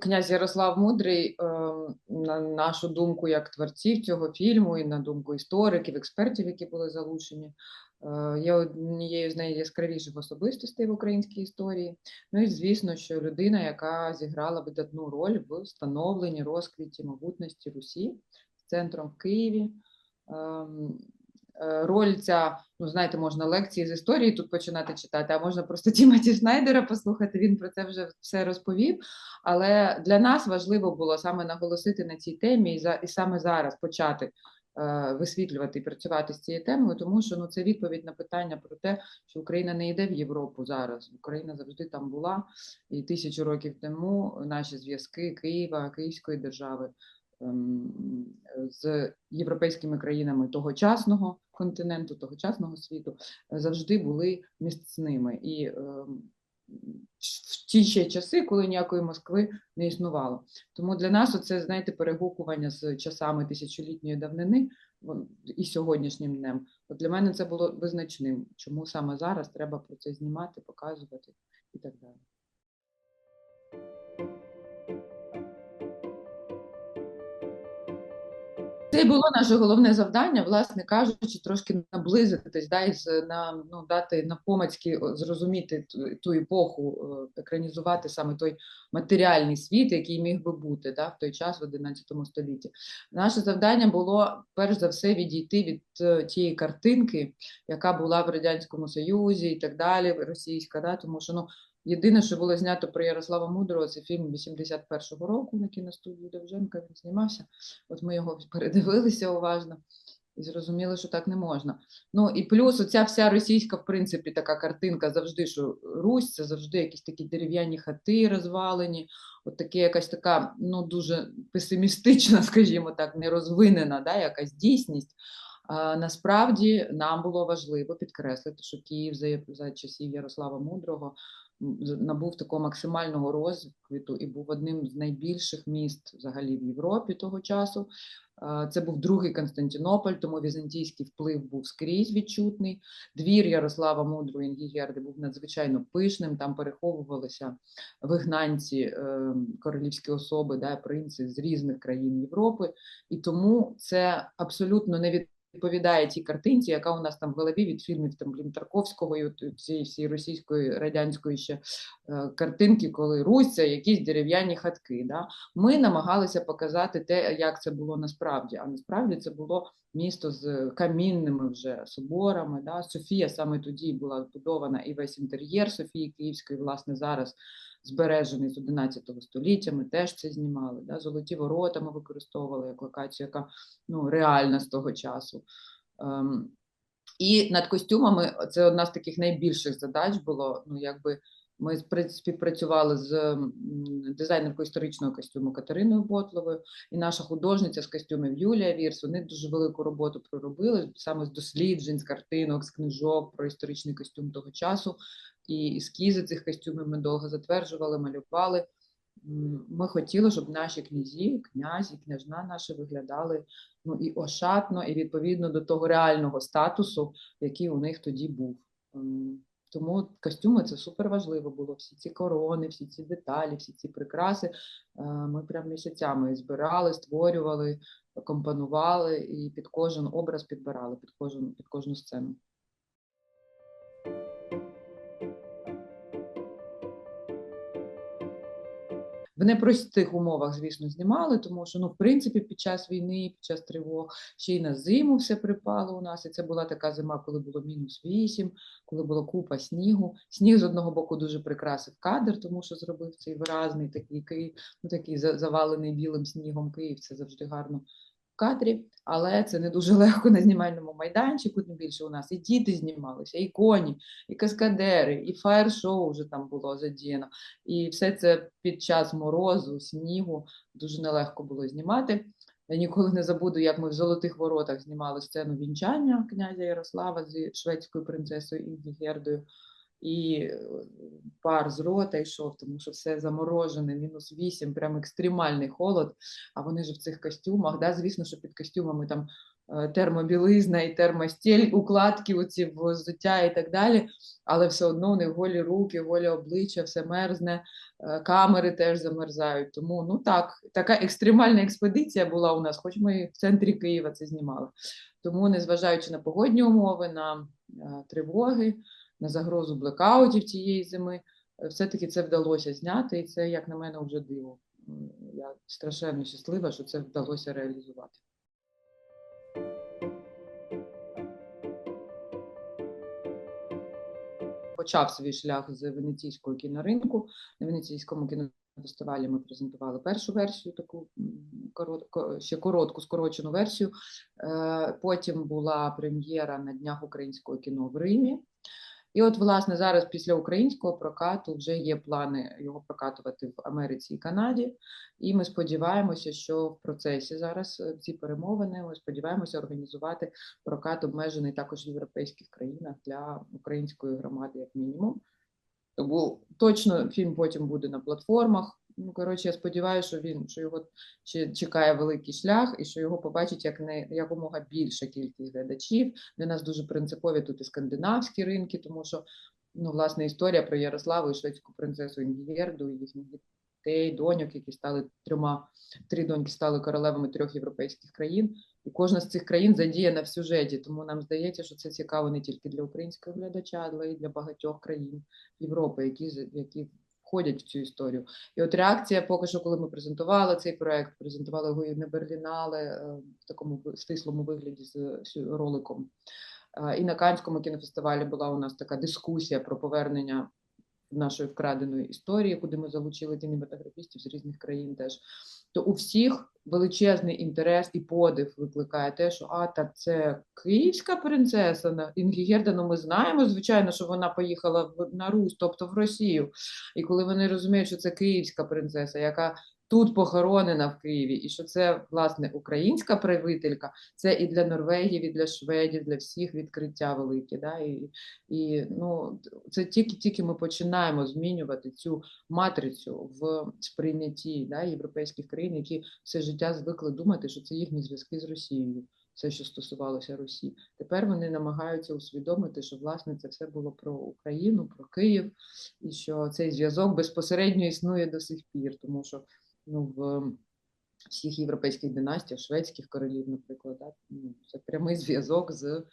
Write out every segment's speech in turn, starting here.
князь Ярослав Мудрий, е, на нашу думку, як творців цього фільму, і на думку істориків, експертів, які були залучені, е, є однією з найяскравіших особистостей в українській історії. Ну і звісно, що людина, яка зіграла видатну роль в становленні розквіті могутності Русі з центром в Києві. Е, Роль ця, ну знаєте, можна лекції з історії тут починати читати, а можна просто Тімоті Шнайдера послухати. Він про це вже все розповів. Але для нас важливо було саме наголосити на цій темі і за і саме зараз почати е, висвітлювати і працювати з цією темою, тому що ну це відповідь на питання про те, що Україна не йде в Європу зараз. Україна завжди там була, і тисячу років тому наші зв'язки Києва, Київської держави. Ем, З європейськими країнами тогочасного континенту, тогочасного світу е, завжди були міцними. І ем, в ті ще часи, коли ніякої Москви не існувало. Тому для нас оце, знаєте, перегукування з часами тисячолітньої давнини і сьогоднішнім днем. От для мене це було визначним, чому саме зараз треба про це знімати, показувати і так далі. Це було наше головне завдання, власне кажучи, трошки наблизитись, да, і на, ну, дати на помацьки зрозуміти ту, ту епоху, екранізувати саме той матеріальний світ, який міг би бути да, в той час, в 11 столітті. Наше завдання було перш за все відійти від е, тієї картинки, яка була в Радянському Союзі і так далі, російська, да, тому що ну, єдине, що було знято про Ярослава Мудрого, це фільм 81-го року на кіностудії Довженка, він знімався. От ми його передивилися уважно і зрозуміли, що так не можна. Ну і плюс оця вся російська, в принципі, така картинка завжди, що Русь це завжди якісь такі дерев'яні хати розвалені, от таке якась така, ну дуже песимістична, скажімо так, нерозвинена, да, якась дійсність. А, насправді нам було важливо підкреслити, що Київ за, за часів Ярослава Мудрого набув такого максимального розквіту і був одним з найбільших міст взагалі в Європі того часу. Це був другий Константинополь, тому візантійський вплив був скрізь відчутний. Двір Ярослава Мудрого Інгігерди був надзвичайно пишним. Там переховувалися вигнанці, е, королівські особи, да, принци з різних країн Європи. І тому це абсолютно не відповідає тій картинці, яка у нас там в голові від фільмів там блін, Тарковського і от цієї всієї російської радянської ще е, картинки, коли Русь якісь дерев'яні хатки. Да? Ми намагалися показати те, як це було насправді. А насправді це було місто з камінними вже соборами. Да? Софія саме тоді була збудована і весь інтер'єр Софії Київської, власне, зараз збережений з 11 століття. Ми теж це знімали. Да? Золоті ворота ми використовували як локацію, яка ну, реальна з того часу. Ем, і над костюмами це одна з таких найбільших задач було. Ну, якби ми співпрацювали з дизайнеркою історичного костюму Катериною Ботловою, і наша художниця з костюмів Юлія Вірс. Вони дуже велику роботу проробили саме з досліджень, з картинок, з книжок про історичний костюм того часу. І ескізи цих костюмів ми довго затверджували, малювали. Ми хотіли, щоб наші князі, князі, княжна наші виглядали ну, і ошатно, і відповідно до того реального статусу, який у них тоді був. Тому костюми це супер важливо було. Всі ці корони, всі ці деталі, всі ці прикраси. е, Ми прям місяцями збирали, створювали, компонували і під кожен образ підбирали, під кожен під кожну сцену. В непростих умовах, звісно, знімали, тому що ну, в принципі, під час війни, під час тривог, ще й на зиму все припало у нас. І це була така зима, коли було мінус 8, коли була купа снігу. Сніг з одного боку дуже прикрасив кадр, тому що зробив цей виразний такий Київ, ну такий за- завалений білим снігом Київ. Це завжди гарно кадрі, але це не дуже легко на знімальному майданчику. Тим більше у нас і діти знімалися, і коні, і каскадери, і фаєр-шоу вже там було задіяно. І все це під час морозу, снігу дуже нелегко було знімати. Я ніколи не забуду, як ми в Золотих Воротах знімали сцену вінчання князя Ярослава з шведською принцесою Інгігердою. І е, пар з рота йшов, тому що все заморожене, мінус 8, прям екстремальний холод. А вони ж в цих костюмах. Да? Звісно, що під костюмами там е, термобілизна і термостіль, укладки оці взуття і так далі, але все одно у них голі руки, голі обличчя, все мерзне, е, камери теж замерзають. Тому ну так, така екстремальна експедиція була у нас, хоч ми в центрі Києва це знімали. Тому, незважаючи на погодні умови, на тривоги, на загрозу блекаутів цієї зими, е, все-таки це вдалося зняти, і це, як на мене, вже диво. Я страшенно щаслива, що це вдалося реалізувати. Почав свій шлях з венеційського кіноринку. На венеційському кінофестивалі ми презентували першу версію, таку коротко, ще коротку, скорочену версію. Е, Потім була прем'єра на днях українського кіно в Римі. І от, власне, зараз після українського прокату вже є плани його прокатувати в Америці і Канаді. І ми сподіваємося, що в процесі зараз е, ці перемовини. Ми сподіваємося організувати прокат обмежений також в європейських країнах для української громади, як мінімум. Тому точно фільм потім буде на платформах. Ну, коротше, я сподіваюся, що він що його ще чекає великий шлях, і що його побачить як не якомога більша кількість глядачів. Для нас дуже принципові тут і скандинавські ринки, тому що ну, власне історія про Ярославу і шведську принцесу Інгєрду, і їхніх дітей, доньок, які стали трьома, три доньки стали королевами трьох європейських країн. І кожна з цих країн задіяна в сюжеті, тому нам здається, що це цікаво не тільки для українського глядача, але й для багатьох країн Європи, які які входять в цю історію. І от реакція, поки що, коли ми презентували цей проект, презентували його і на Берлінале в такому стислому вигляді з роликом. Е, І на Канському кінофестивалі була у нас така дискусія про повернення нашої вкраденої історії, куди ми залучили кінематографістів з різних країн теж. То у всіх величезний інтерес і подив викликає те, що а так це київська принцеса на- ну ми знаємо, звичайно, що вона поїхала в на Русь, тобто в Росію. І коли вони розуміють, що це київська принцеса, яка тут похоронена в Києві, і що це власне українська правителька, це і для Норвегів, і для шведів, для всіх відкриття велике. Да? І, і ну, це тільки тільки ми починаємо змінювати цю матрицю в сприйнятті да, європейських країн, які все життя звикли думати, що це їхні зв'язки з Росією. Все, що стосувалося Росії, тепер вони намагаються усвідомити, що власне це все було про Україну, про Київ, і що цей зв'язок безпосередньо існує до сих пір, тому що ну, в всіх європейських династіях, шведських королів, наприклад, так? ну, це прямий зв'язок з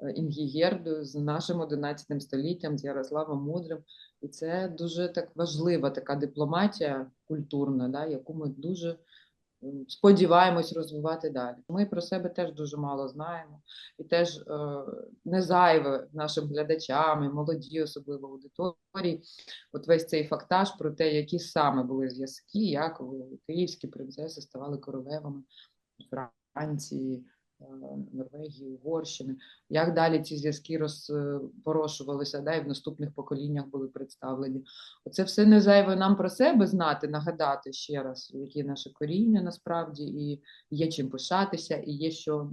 е, Інгігердою, з нашим 11 століттям, з Ярославом Мудрим. І це дуже так важлива така дипломатія культурна, да, яку ми дуже сподіваємось розвивати далі. Ми про себе теж дуже мало знаємо, і теж е, не зайве нашим глядачам, і молоді, особливо аудиторії, от весь цей фактаж про те, які саме були зв'язки, як київські принцеси ставали королевами Франції, Норвегії, Угорщини, як далі ці зв'язки розпорошувалися, да, і в наступних поколіннях були представлені. Оце все не зайве нам про себе знати, нагадати ще раз, які наші коріння насправді, і є чим пишатися, і є що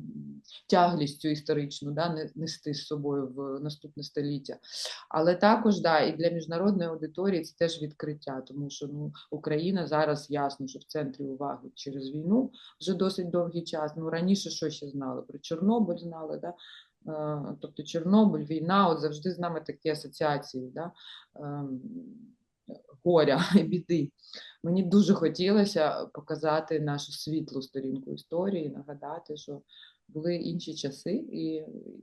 цю історичну да, не- нести з собою в наступне століття. Але також да, і для міжнародної аудиторії це теж відкриття, тому що ну, Україна зараз ясно, що в центрі уваги через війну вже досить довгий час. Ну раніше що ще знали? Про Чорнобиль знали, да? Е, тобто Чорнобиль, війна, от завжди з нами такі асоціації, да? ем, горя і біди. Мені дуже хотілося показати нашу світлу сторінку історії, нагадати, що були інші часи і,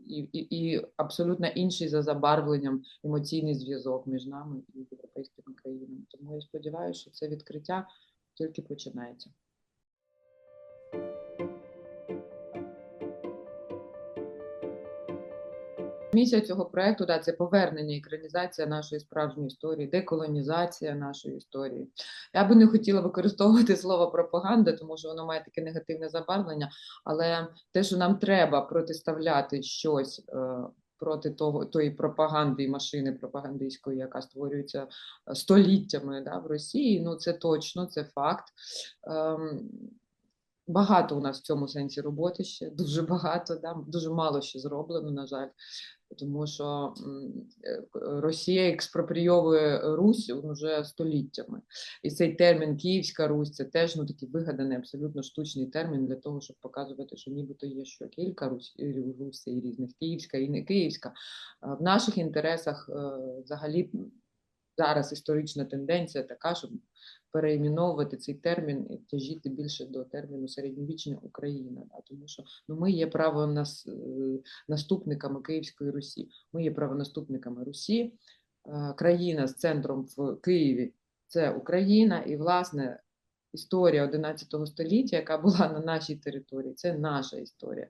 і, і, і абсолютно інший за забарвленням емоційний зв'язок між нами і європейськими країнами. Тому я сподіваюся, що це відкриття тільки починається. Місія цього проекту да, це повернення, екранізація нашої справжньої історії, деколонізація нашої історії. Я би не хотіла використовувати слово пропаганда, тому що воно має таке негативне забарвлення, але те, що нам треба протиставляти щось. е, Проти того тої пропаганди і машини пропагандистської, яка створюється е, століттями да, в Росії, ну це точно, це факт. Ем, Багато у нас в цьому сенсі роботи ще, дуже багато, да? дуже мало ще зроблено, на жаль. Тому що е, Росія експропрійовує Русь вже століттями. І цей термін Київська Русь це теж ну, такий вигаданий, абсолютно штучний термін для того, щоб показувати, що нібито є що кілька Русь, Русі і різних Київська і не Київська. В наших інтересах е, взагалі зараз історична тенденція така, щоб переіменовувати цей термін і тяжіти більше до терміну середньовічна Україна, да, тому що ну, ми є правонас, е, наступниками Київської Русі. Ми є правонаступниками Русі, Е, країна з центром в Києві це Україна, і власне історія 11 століття, яка була на нашій території, це наша історія.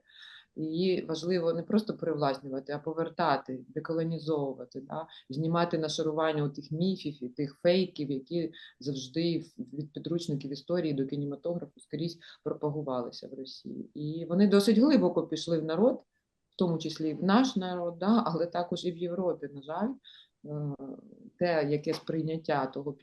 Її важливо не просто привласнювати, а повертати, деколонізовувати, да? знімати нашарування тих міфів і тих фейків, які завжди від підручників історії до кінематографу скрізь пропагувалися в Росії. І вони досить глибоко пішли в народ, в тому числі і в наш народ, да? але також і в Європі, на жаль. Е, Те, яке сприйняття того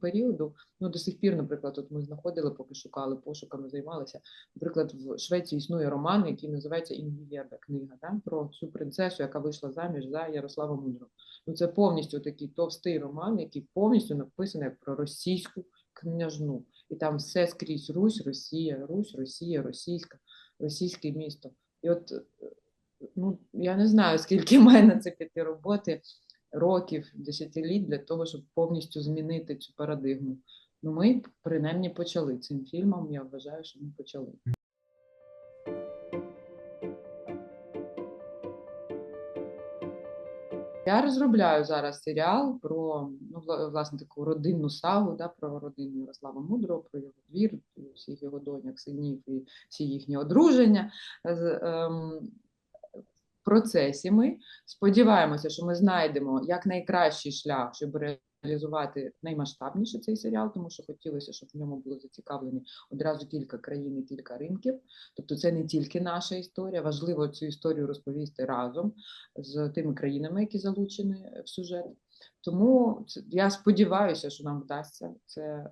періоду, ну до сих пір, наприклад, от ми знаходили, поки шукали пошуками, займалися. Наприклад, в Швеції існує роман, який називається Інгієрда книга, да? про цю принцесу, яка вийшла заміж за Ярослава Мудрого. Ну це повністю такий товстий роман, який повністю написаний про російську княжну. І там все скрізь Русь, Росія, Русь, Росія, російська, російське місто. І от ну я не знаю, скільки має на це піти роботи, років, десятиліть для того, щоб повністю змінити цю парадигму. Ну, ми принаймні почали цим фільмом. Я вважаю, що ми почали. Я розробляю зараз серіал про ну, власне таку родинну сагу, да, про родину Ярослава Мудрого, про його двір, всіх його доньок, синів і всі їхні одруження. Процесі ми сподіваємося, що ми знайдемо якнайкращий шлях, щоб реалізувати наймасштабніше цей серіал, тому що хотілося, щоб в ньому було зацікавлені одразу кілька країн і кілька ринків. Тобто це не тільки наша історія, важливо цю історію розповісти разом з тими країнами, які залучені в сюжет. Тому я сподіваюся, що нам вдасться це е,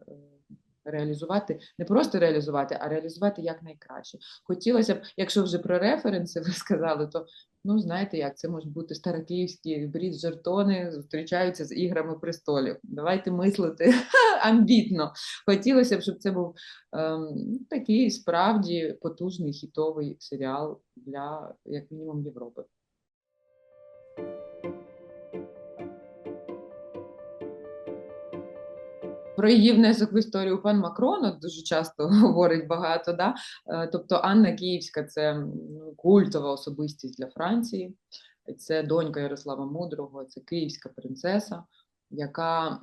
реалізувати, не просто реалізувати, а реалізувати якнайкраще. Хотілося б, якщо вже про референси ви сказали, то ну знаєте як, це можуть бути старокиївські брід-жертони зустрічаються з іграми престолів. Давайте мислити амбітно. Хотілося б, щоб це був ем, такий справді потужний хітовий серіал для як мінімум Європи. Про її внесок в історію пан Макрон дуже часто говорить багато. Да? Е, Тобто Анна Київська це культова особистість для Франції. Це донька Ярослава Мудрого, це київська принцеса, яка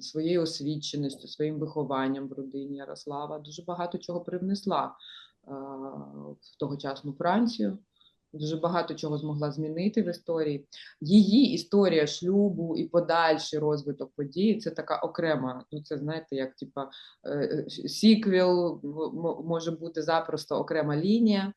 своєю освіченістю, своїм вихованням в родині Ярослава дуже багато чого привнесла е, в тогочасну Францію. Дуже багато чого змогла змінити в історії. Її історія шлюбу і подальший розвиток подій це така окрема. Ну, це знаєте, як типа е, е, сіквел, може бути запросто окрема лінія,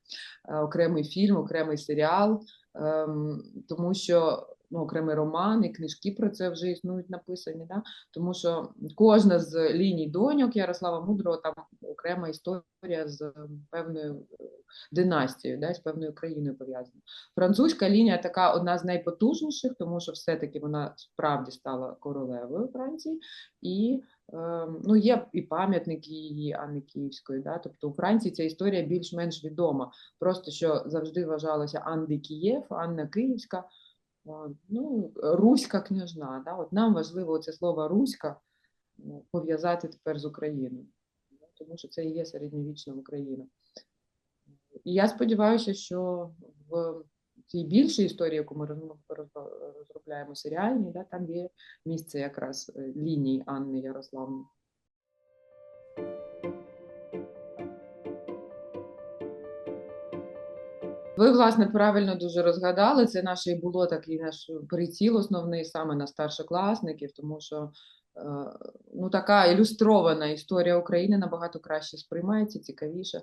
е, окремий фільм, окремий серіал, ем, тому що ну, окремий роман книжки про це вже існують написані. Да? Тому що кожна з ліній доньок Ярослава Мудрого там окрема історія з ем, певною е, династією, да, з певною країною пов'язана. Французька лінія така одна з найпотужніших, тому що все-таки вона справді стала королевою Франції, і е, ну, є і пам'ятники її Анни Київської. Да, тобто у Франції ця історія більш-менш відома. Просто що завжди вважалося Анди Києв, Анна Київська, ну, Руська княжна. Да, от нам важливо це слово Руська ну, пов'язати тепер з Україною, тому що це і є середньовічна Україна. І я сподіваюся, що в цій більшій історії, яку ми роз- роз- розробляємо серіальній, да, там є місце якраз е, ліній Анни Ярославни. Ви, власне, правильно дуже розгадали. Це наше і було такий наш приціл основний саме на старшокласників, тому що е, ну, така ілюстрована історія України набагато краще сприймається, цікавіше.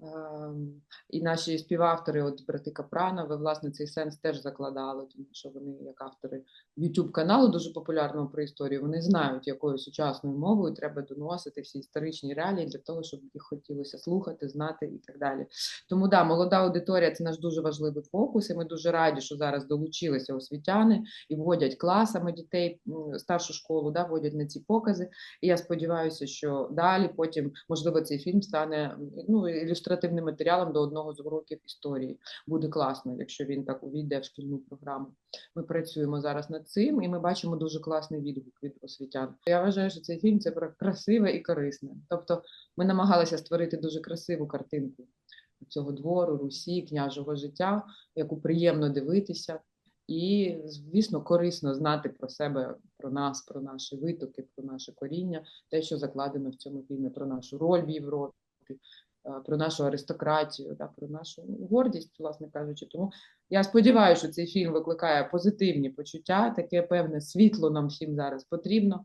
Ем, І наші співавтори, от брати Капранови, власне, цей сенс теж закладали, тому що вони, як автори youtube каналу дуже популярного про історію, вони знають, якою сучасною мовою треба доносити всі історичні реалії для того, щоб їх хотілося слухати, знати і так далі. Тому да, молода аудиторія це наш дуже важливий фокус, і ми дуже раді, що зараз долучилися освітяни і вводять класами дітей старшу школу, да, вводять на ці покази. І я сподіваюся, що далі потім, можливо, цей фільм стане ну, ілюстративним матеріалом до одного з уроків історії. Буде класно, якщо він так увійде в шкільну програму. Ми працюємо зараз над цим, і ми бачимо дуже класний відгук від освітян. Я вважаю, що цей фільм це про красиве і корисне. Тобто, ми намагалися створити дуже красиву картинку цього двору, Русі, княжого життя, яку приємно дивитися. І, звісно, корисно знати про себе, про нас, про наші витоки, про наше коріння, те, що закладено в цьому фільмі, про нашу роль в Європі, е, про нашу аристократію, да, про нашу гордість, власне кажучи. Тому я сподіваюся, що цей фільм викликає позитивні почуття, таке певне світло нам всім зараз потрібно.